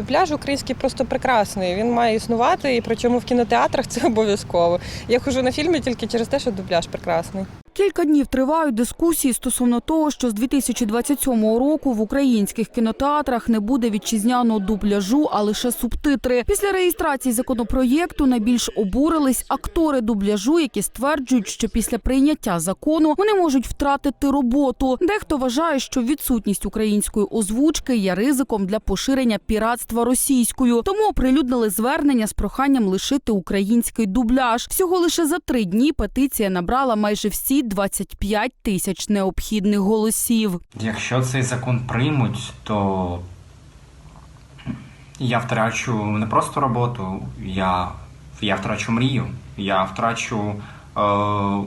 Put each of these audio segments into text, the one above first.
Дубляж український просто прекрасний. Він має існувати, і причому в кінотеатрах це обов'язково. Я хожу на фільми тільки через те, що дубляж прекрасний. Кілька днів тривають дискусії стосовно того, що з 2027 року в українських кінотеатрах не буде вітчизняного дубляжу, а лише субтитри. Після реєстрації законопроєкту найбільш обурились актори дубляжу, які стверджують, що після прийняття закону вони можуть втратити роботу. Дехто вважає, що відсутність української озвучки є ризиком для поширення піратства російською. Тому оприлюднили звернення з проханням лишити український дубляж. Всього лише за три дні петиція набрала майже всі 25 тисяч необхідних голосів. Якщо цей закон приймуть, то я втрачу не просто роботу, я, я втрачу мрію, я втрачу е,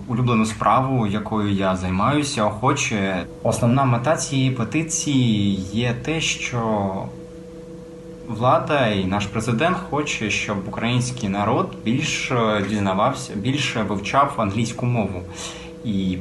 улюблену справу, якою я займаюся охоче. Основна мета цієї петиції є те, що влада і наш президент хоче, щоб український народ більше дізнавався, більше вивчав англійську мову. І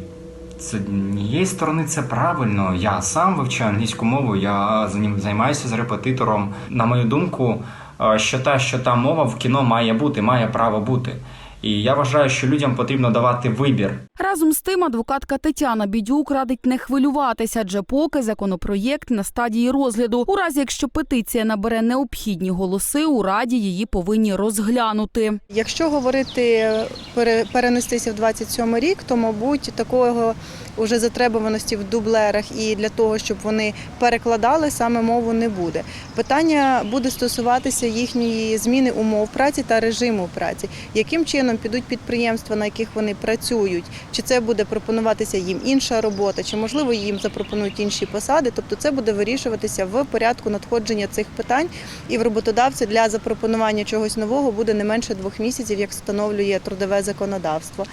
з однієї сторони це правильно. Я сам вивчаю англійську мову, я займаюся з репетитором. На мою думку, е, що та, що та мова в кіно має бути, має право бути. І я вважаю, що людям потрібно давати вибір. Разом з тим, адвокатка Тетяна Бідюк радить не хвилюватися, адже поки законопроєкт на стадії розгляду. У разі, якщо петиція набере необхідні голоси, у раді її повинні розглянути. Якщо говорити пере- перенестися в 27 рік, то мабуть такого уже затребуваності в дублерах і для того, щоб вони перекладали саме мову, не буде. Питання буде стосуватися їхньої зміни умов праці та режиму праці, яким чином підуть підприємства, на яких вони працюють, чи це буде пропонуватися їм інша робота, чи можливо їм запропонують інші посади. Тобто це буде вирішуватися в порядку надходження цих питань, і в роботодавця для запропонування чогось нового буде не менше двох місяців, як встановлює трудове законодавство.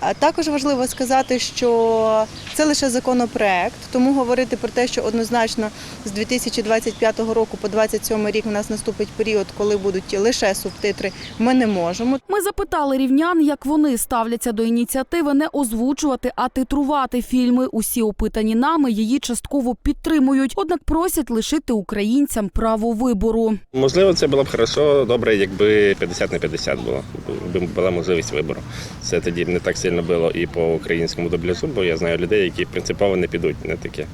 А Також важливо сказати, що це лише законопроект, тому говорити про те, що однозначно з 2025 року по 2027 рік у нас наступить період, коли будуть лише субтитри, ми не можемо. Ми запитали рівнян, як вони ставляться до ініціативи не озвучувати, а титрувати фільми. Усі опитані нами її частково підтримують, однак просять лишити українцям право вибору. Можливо, це було б хорошо, добре, якби 50 на 50 було, якби була можливість вибору. Це тоді б не так сильно було і по українському дубляжу, бо я знаю людей, які принципово не підуть на таке.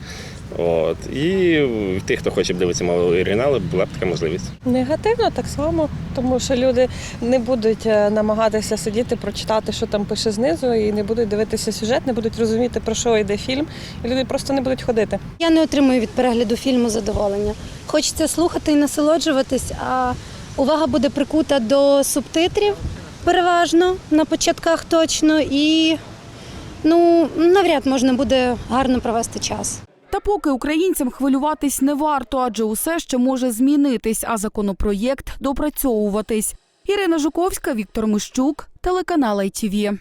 От. І в тих, хто хоче дивитися мову оригіналу, була б така можливість. Негативно так само, тому що люди не будуть е, намагатися сидіти, прочитати, що там пише знизу, і не будуть дивитися сюжет, не будуть розуміти, про що йде фільм, і люди просто не будуть ходити. Я не отримую від перегляду фільму задоволення. Хочеться слухати і насолоджуватись, а увага буде прикута до субтитрів переважно на початках точно, і ну навряд можна буде гарно провести час. Та поки українцям хвилюватись не варто, адже усе ще може змінитись, а законопроєкт допрацьовуватись. Ірина Жуковська, Віктор Мищук, телеканал ITV.